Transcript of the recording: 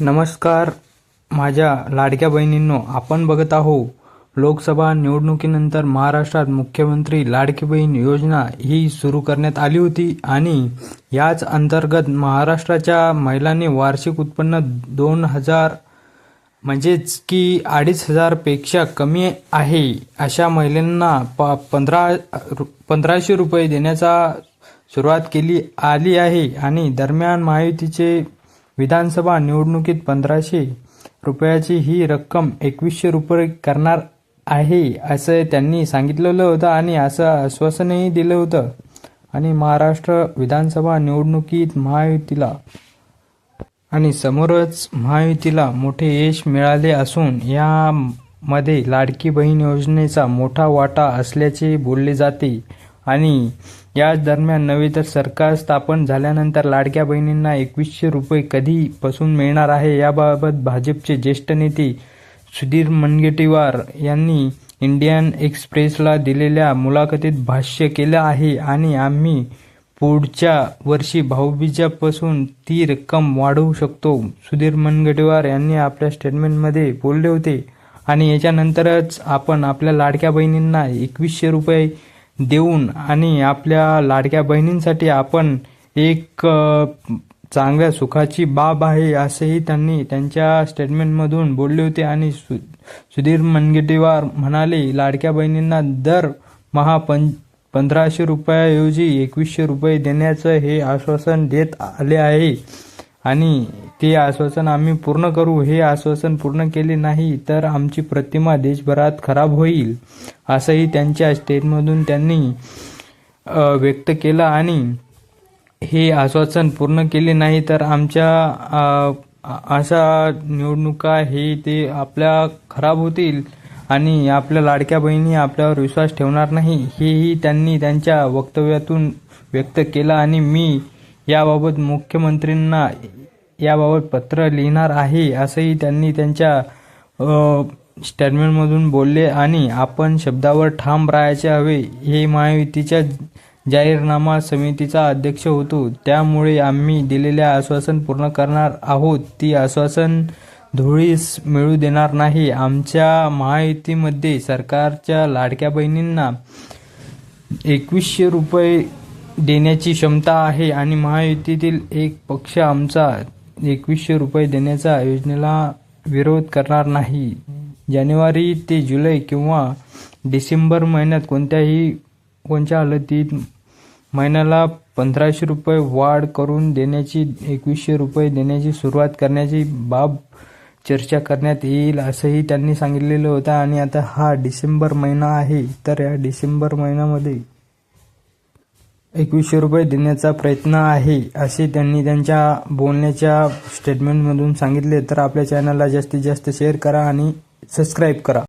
नमस्कार. माझ्या लाडक्या बहिणींनो आपण बघत आहो लोकसभा निवडणुकीनंतर महाराष्ट्रात मुख्यमंत्री लाडकी बहीण योजना ही सुरू करण्यात आली होती आणि याच अंतर्गत महाराष्ट्राच्या महिलांनी वार्षिक उत्पन्न दोन हजार म्हणजेच की अडीच हजारपेक्षा कमी आहे अशा महिलांना प पंधरा रु- पंधराशे रुपये देण्याचा सुरुवात केली आली आहे. आणि दरम्यान महायुतीचे विधानसभा निवडणुकीत पंधराशे रुपयाची ही रक्कम एकवीसशे रुपये करणार आहे असं त्यांनी सांगितलेलं होतं आणि असं आश्वासनही दिलं होतं. आणि महाराष्ट्र विधानसभा निवडणुकीत महायुतीला आणि समोरच महायुतीला मोठे यश मिळाले असून यामध्ये लाडकी बहीण योजनेचा मोठा वाटा असल्याचे बोलले जाते. आणि याच दरम्यान नव्हे तर सरकार स्थापन झाल्यानंतर लाडक्या बहिणींना एकवीसशे रुपये कधीपासून मिळणार आहे याबाबत भाजपचे ज्येष्ठ नेते सुधीर मुनगंटीवार यांनी इंडियन एक्सप्रेसला दिलेल्या मुलाखतीत भाष्य केलं आहे आणि आम्ही पुढच्या वर्षी भाऊबीजापासून ती रक्कम वाढवू शकतो. सुधीर मुनगंटीवार यांनी आपल्या स्टेटमेंटमध्ये बोलले होते आणि याच्यानंतरच आपण आपल्या लाडक्या बहिणींना एकवीसशे रुपये देऊन आणि आपल्या लाडक्या बहिणींसाठी आपण एक चांगल्या सुखाची बाब आहे असेही त्यांनी त्यांच्या स्टेटमेंटमधून बोलले होते. आणि सु सुधीर मुनगंटीवार म्हणाले लाडक्या बहिणींना दर महा पं पंधराशे रुपयाऐवजी एकवीसशे रुपये देण्याचं हे आश्वासन देत आले आहे. आणि ते आश्वासन आम्ही पूर्ण करू हे आश्वासन पूर्ण केले नाही तर आमची प्रतिमा देशभरात खराब होईल असंही त्यांच्या स्टेटमधून त्यांनी व्यक्त केलं आणि हे आश्वासन पूर्ण केले नाही तर आमच्या अशा निवडणुका हे ते आपल्या खराब होतील आणि आपल्या लाडक्या बहिणी आपल्यावर विश्वास ठेवणार नाही हेही त्यांनी त्यांच्या वक्तव्यातून व्यक्त केलं आणि मी याबाबत मुख्यमंत्र्यांना याबाबत पत्र लिहिणार आहे असंही त्यांनी त्यांच्या स्टेटमेंटमधून बोलले. आणि आपण शब्दावर ठाम राहायचे हवे हे महायुतीच्या जाहीरनामा समितीचा अध्यक्ष होतो. त्यामुळे आम्ही दिलेले आश्वासन पूर्ण करणार आहोत. ती आश्वासन धुळीस मिळू देणार नाही. आमच्या महायुतीमध्ये सरकारच्या लाडक्या बहिणींना एकवीसशे रुपये देण्याची क्षमता आहे आणि महायुतीतील एक पक्ष आमचा एकवीसशे रुपये देण्याच्या योजनेला विरोध करणार नाही. जानेवारी ते जुलै किंवा डिसेंबर महिन्यात कोणत्याही कोणत्या हालतीत महिन्याला पंधराशे रुपये वाढ करून देण्याची एकवीसशे रुपये देण्याची सुरुवात करण्याची बाब चर्चा करण्यात येईल असंही त्यांनी सांगितलेलं होतं. आणि आता हा डिसेंबर महिना आहे तर या डिसेंबर महिन्यामध्ये एकवीसशे रुपये देण्याचा प्रयत्न आहे असे त्यांनी त्यांच्या बोलण्याच्या स्टेटमेंटमधून सांगितले. तर आपल्या चॅनलला जास्तीत जास्त शेअर करा आणि सबस्क्राईब करा.